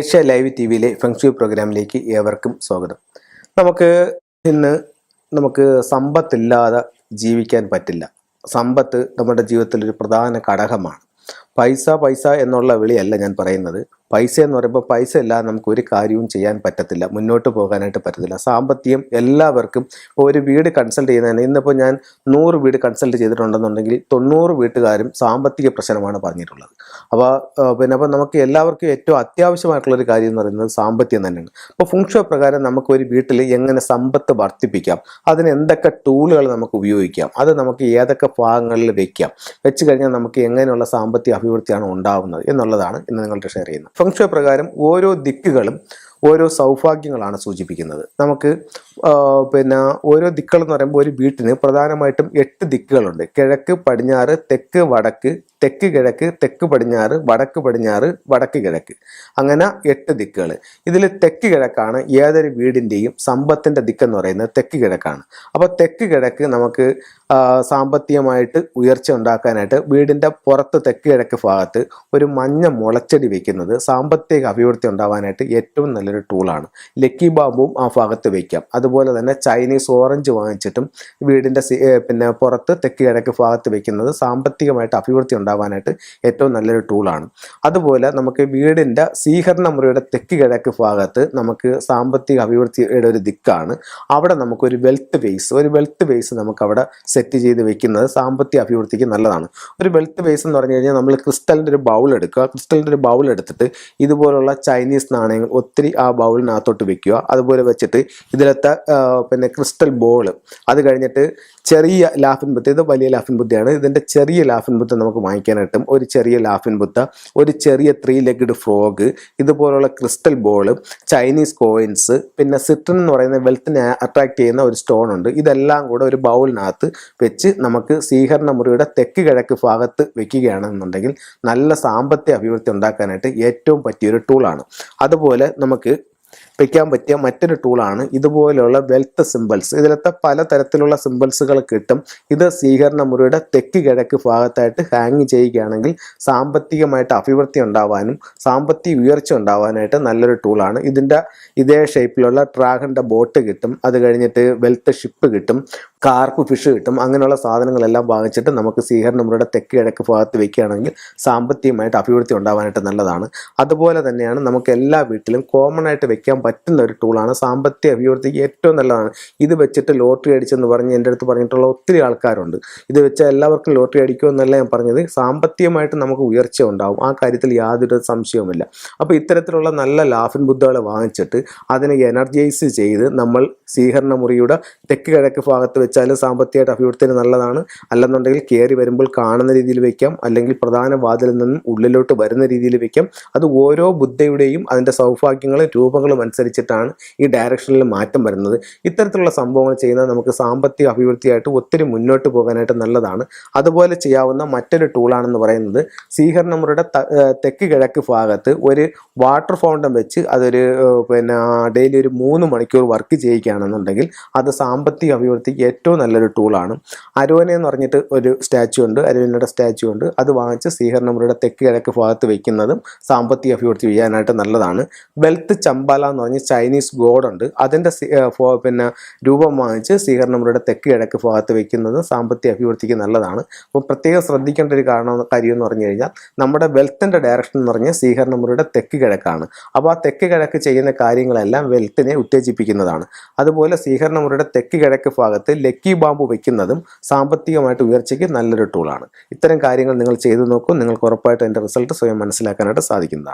Asia live T വിയിലെ feng shui പ്രോഗ്രാമിലേക്ക് ഏവർക്കും സ്വാഗതം. നമുക്ക് ഇന്ന് നമുക്ക് സമ്പത്തില്ലാതെ ജീവിക്കാൻ പറ്റില്ല. സമ്പത്ത് നമ്മുടെ ജീവിതത്തിൽ ഒരു പ്രധാന ഘടകമാണ്. പൈസ പൈസ എന്നുള്ള വിളിയല്ല ഞാൻ പറയുന്നത്. പൈസ എന്ന് പറയുമ്പോൾ പൈസ ഇല്ലാതെ നമുക്ക് ഒരു കാര്യവും ചെയ്യാൻ പറ്റത്തില്ല. മുന്നോട്ട് പോകാനായിട്ട് പറ്റത്തില്ല. സാമ്പത്തികം എല്ലാവർക്കും ഇപ്പോൾ ഒരു വീട് കൺസൾട്ട് ചെയ്യുന്നതിന് ഇന്നിപ്പോൾ ഞാൻ നൂറ് വീട് കൺസൾട്ട് ചെയ്തിട്ടുണ്ടെന്നുണ്ടെങ്കിൽ തൊണ്ണൂറ് വീട്ടുകാരും സാമ്പത്തിക പ്രശ്നമാണ് പറഞ്ഞിട്ടുള്ളത്. അപ്പോൾ പിന്നെ അപ്പോൾ നമുക്ക് എല്ലാവർക്കും ഏറ്റവും അത്യാവശ്യമായിട്ടുള്ള ഒരു കാര്യം എന്ന് പറയുന്നത് സാമ്പത്തികം തന്നെയാണ്. അപ്പോൾ ഫുങ്ഷോ പ്രകാരം നമുക്ക് ഒരു വീട്ടിൽ എങ്ങനെ സമ്പത്ത് വർദ്ധിപ്പിക്കാം? അതിന് എന്തൊക്കെ ടൂളുകൾ നമുക്ക് ഉപയോഗിക്കാം? അത് നമുക്ക് ഏതൊക്കെ ഭാഗങ്ങളിൽ വയ്ക്കാം വെച്ച് കഴിഞ്ഞാൽ നമുക്ക് എങ്ങനെയുള്ള സാമ്പത്തിക അഭിവൃദ്ധിയാണ് ഉണ്ടാവുന്നത് എന്നുള്ളതാണ് ഇന്ന് നിങ്ങളുടെ ഷെയർ ചെയ്യുന്നത്. ഫംഗ്ഷോ പ്രകാരം ഓരോ ദിക്കുകളും ഓരോ സൗഭാഗ്യങ്ങളാണ് സൂചിപ്പിക്കുന്നത്. നമുക്ക് പിന്നെ ഓരോ ദിക്കുകൾ എന്ന് പറയുമ്പോൾ ഒരു വീട്ടിന് പ്രധാനമായിട്ടും എട്ട് ദിക്കുകളുണ്ട്. കിഴക്ക് പടിഞ്ഞാറ് തെക്ക് വടക്ക് തെക്ക് കിഴക്ക് തെക്ക് പടിഞ്ഞാറ് വടക്ക് പടിഞ്ഞാറ് വടക്ക് കിഴക്ക്. അങ്ങനെ എട്ട് ദിക്കുകൾ ഇതിൽ തെക്ക് കിഴക്കാണ് ഏതൊരു വീടിന്റെയും സമ്പത്തിന്റെ ദിക്കെന്ന് പറയുന്നത് തെക്ക് കിഴക്കാണ്. അപ്പോൾ തെക്ക് കിഴക്ക് നമുക്ക് സാമ്പത്തികമായിട്ട് ഉയർച്ച ഉണ്ടാക്കാനായിട്ട് വീടിന്റെ പുറത്ത് തെക്ക് കിഴക്ക് ഭാഗത്ത് ഒരു മഞ്ഞ മുളച്ചെടി വെക്കുന്നത് സാമ്പത്തിക അഭിവൃദ്ധി ഉണ്ടാവാനായിട്ട് ഏറ്റവും നല്ലൊരു ടൂളാണ്. ലക്കി ബാമ്പും ആ ഭാഗത്ത് വയ്ക്കാം അതുപോലെ തന്നെ ചൈനീസ് ഓറഞ്ച് വാങ്ങിച്ചിട്ടും വീടിന്റെ പിന്നെ പുറത്ത് തെക്ക് കിഴക്ക് ഭാഗത്ത് വയ്ക്കുന്നത് സാമ്പത്തികമായിട്ട് അഭിവൃദ്ധി ഉണ്ടാവാനായിട്ട് ഏറ്റവും നല്ലൊരു ടൂളാണ് അതുപോലെ നമുക്ക് വീടിന്റെ സ്വീകരണ മുറിയുടെ തെക്ക് കിഴക്ക് ഭാഗത്ത് നമുക്ക് സാമ്പത്തിക അഭിവൃദ്ധിയുടെ ഒരു ദിക്കാണ്. അവിടെ നമുക്കൊരു വെൽത്ത് ബേസ് ഒരു വെൽത്ത് ബേസ് നമുക്ക് അവിടെ സെറ്റ് ചെയ്ത് വെക്കുന്നത് സാമ്പത്തിക അഭിവൃദ്ധിക്ക് നല്ലതാണ്. ഒരു വെൽത്ത് ബേസ് എന്ന് പറഞ്ഞു കഴിഞ്ഞാൽ നമ്മൾ ക്രിസ്റ്റലിന്റെ ഒരു ബൗൾ എടുക്കുക. ക്രിസ്റ്റലിന്റെ ഒരു ബൗൾ എടുത്തിട്ട് ഇതുപോലുള്ള ചൈനീസ് നാണയങ്ങൾ ഒത്തിരി ആ ബൗളിനകത്തോട്ട് വെക്കുക. അതുപോലെ വെച്ചിട്ട് ഇതിലത്തെ പിന്നെ ക്രിസ്റ്റൽ ബോൾ അത് കഴിഞ്ഞിട്ട് ചെറിയ ലാഫിൻ ബുദ്ധി ഇത് വലിയ ലാഫിൻ ബുദ്ധിയാണ്. ഇതിന്റെ ചെറിയ ലാഫിൻ ബുദ്ധി നമുക്ക് വാങ്ങിക്കാനായിട്ടും ഒരു ചെറിയ ലാഫിൻ ബുത്ത ഒരു ചെറിയ ത്രീ ലെഗ്ഡ് ഫ്രോഗ് ഇതുപോലുള്ള ക്രിസ്റ്റൽ ബോൾ ചൈനീസ് കോയിൻസ് പിന്നെ സിട്രൻ എന്ന് പറയുന്ന വെൽത്തിനെ അട്രാക്ട് ചെയ്യുന്ന ഒരു സ്റ്റോൺ ഉണ്ട്. ഇതെല്ലാം കൂടെ ഒരു ബൗളിനകത്ത് വെച്ച് നമുക്ക് സ്വീകരണ മുറിയുടെ തെക്ക് കിഴക്ക് ഭാഗത്ത് വെക്കുകയാണെന്നുണ്ടെങ്കിൽ നല്ല സാമ്പത്തിക അഭിവൃദ്ധി ഉണ്ടാക്കാനായിട്ട് ഏറ്റവും പറ്റിയൊരു ടൂളാണ് അതുപോലെ നമുക്ക് വെക്കാൻ പറ്റിയ മറ്റൊരു ടൂളാണ് ഇതുപോലെയുള്ള വെൽത്ത് സിമ്പിൾസ് ഇതിലത്തെ പലതരത്തിലുള്ള സിമ്പിൾസുകൾ കിട്ടും. ഇത് സ്വീകരണ മുറിയുടെ തെക്ക് കിഴക്ക് ഭാഗത്തായിട്ട് ഹാങ് ചെയ്യുകയാണെങ്കിൽ സാമ്പത്തികമായിട്ട് അഭിവൃദ്ധി ഉണ്ടാവാനും സാമ്പത്തിക ഉയർച്ച ഉണ്ടാവാനായിട്ട് നല്ലൊരു ടൂളാണ് ഇതിന്റെ ഇതേ ഷേപ്പിലുള്ള ഡ്രാഗണിന്റെ ബോട്ട് കിട്ടും. അത് കഴിഞ്ഞിട്ട് വെൽത്ത് ഷിപ്പ് കിട്ടും. കാർപ്പ് ഫിഷ് കിട്ടും. അങ്ങനെയുള്ള സാധനങ്ങളെല്ലാം വാങ്ങിച്ചിട്ട് നമുക്ക് സ്വീകരണ മുറിയുടെ തെക്ക് കിഴക്ക് ഭാഗത്ത് വെക്കുകയാണെങ്കിൽ സാമ്പത്തികമായിട്ട് അഭിവൃദ്ധി ഉണ്ടാവാനായിട്ട് നല്ലതാണ്. അതുപോലെ തന്നെയാണ് നമുക്ക് എല്ലാ വീട്ടിലും കോമൺ ആയിട്ട് വെക്കാൻ പറ്റുന്ന ഒരു ടൂളാണ് സാമ്പത്തിക അഭിവൃദ്ധിക്ക് ഏറ്റവും നല്ലതാണ്. ഇത് വെച്ചിട്ട് ലോട്ടറി അടിച്ചെന്ന് പറഞ്ഞ് എന്റെ അടുത്ത് പറഞ്ഞിട്ടുള്ള ഒത്തിരി ആൾക്കാരുണ്ട്. ഇത് വെച്ചാൽ എല്ലാവർക്കും ലോട്ടറി അടിക്കുമെന്നല്ല ഞാൻ പറഞ്ഞത്. സാമ്പത്തികമായിട്ട് നമുക്ക് ഉയർച്ച ഉണ്ടാവും. ആ കാര്യത്തിൽ യാതൊരു സംശയവുമില്ല. അപ്പോൾ ഇത്തരത്തിലുള്ള നല്ല ലാഫിൻ ബുദ്ധകളെ വാങ്ങിച്ചിട്ട് അതിനെ എനർജൈസ് ചെയ്ത് നമ്മൾ സ്വീകരണ മുറിയുടെ തെക്ക് കിഴക്ക് ഭാഗത്ത് വെച്ചാൽ സാമ്പത്തികമായിട്ട് അഭിവൃദ്ധിന് നല്ലതാണ്. അല്ലെന്നുണ്ടെങ്കിൽ കയറി വരുമ്പോൾ കാണുന്ന രീതിയിൽ വയ്ക്കാം അല്ലെങ്കിൽ പ്രധാന വാതിലിൽ നിന്നും ഉള്ളിലോട്ട് വരുന്ന രീതിയിൽ വയ്ക്കാം അത് ഓരോ ബുദ്ധയുടെയും അതിന്റെ സൗഭാഗ്യങ്ങളും രൂപങ്ങളും അനുസരിച്ചിട്ടാണ് ഈ ഡയറക്ഷനിൽ മാറ്റം വരുന്നത്. ഇത്തരത്തിലുള്ള സംഭവങ്ങൾ ചെയ്യുന്നത് നമുക്ക് സാമ്പത്തിക അഭിവൃദ്ധിയായിട്ട് ഒത്തിരി മുന്നോട്ട് പോകാനായിട്ട് നല്ലതാണ്. അതുപോലെ ചെയ്യാവുന്ന മറ്റൊരു ടൂളാണെന്ന് പറയുന്നത് സീഹർ തെക്ക് കിഴക്ക് ഭാഗത്ത് ഒരു വാട്ടർ ഫൗണ്ടൻ വെച്ച് അതൊരു പിന്നെ ഡെയിലി ഒരു മൂന്ന് മണിക്കൂർ വർക്ക് ചെയ്യിക്കുകയാണെന്നുണ്ടെങ്കിൽ അത് സാമ്പത്തിക അഭിവൃദ്ധിക്ക് ഏറ്റവും നല്ലൊരു ടൂളാണ് അരോന എന്ന് പറഞ്ഞിട്ട് ഒരു സ്റ്റാച്ചു ഉണ്ട്. അരോനയുടെ സ്റ്റാച്ചു ഉണ്ട്. അത് വാങ്ങിച്ച് സ്വീകരണമുറിയുടെ തെക്ക് കിഴക്ക് ഭാഗത്ത് വയ്ക്കുന്നതും സാമ്പത്തിക അഭിവൃദ്ധി ചെയ്യാനായിട്ട് നല്ലതാണ്. വെൽത്ത് ചമ്പാല എന്ന് പറഞ്ഞ് ചൈനീസ് ഗോഡുണ്ട്. അതിന്റെ പിന്നെ രൂപം വാങ്ങിച്ച് സ്വീകരണമുറിയുടെ തെക്ക് കിഴക്ക് ഭാഗത്ത് വയ്ക്കുന്നത് സാമ്പത്തിക അഭിവൃദ്ധിക്ക് നല്ലതാണ്. അപ്പോൾ പ്രത്യേകം ശ്രദ്ധിക്കേണ്ട ഒരു കാരണം കാര്യം എന്ന് പറഞ്ഞു കഴിഞ്ഞാൽ നമ്മുടെ വെൽത്തിന്റെ ഡയറക്ഷൻ എന്ന് പറഞ്ഞാൽ സ്വീകരണമുറിയുടെ തെക്ക് കിഴക്കാണ്. അപ്പോൾ ആ തെക്ക് കിഴക്ക് ചെയ്യുന്ന കാര്യങ്ങളെല്ലാം വെൽത്തിനെ ഉത്തേജിപ്പിക്കുന്നതാണ്. അതുപോലെ സ്വീകരണമുറിയുടെ തെക്ക് കിഴക്ക് ഭാഗത്ത് ലക്കി ബാമ്പ് വയ്ക്കുന്നതും സാമ്പത്തികമായിട്ട് ഉയർച്ചയ്ക്ക് നല്ലൊരു ടൂളാണ് ഇത്തരം കാര്യങ്ങൾ നിങ്ങൾ ചെയ്തു നോക്കൂ. നിങ്ങൾക്ക് ഉറപ്പായിട്ട് അതിന്റെ റിസൾട്ട് സ്വയം മനസ്സിലാക്കാനായിട്ട് സാധിക്കുന്നതാണ്.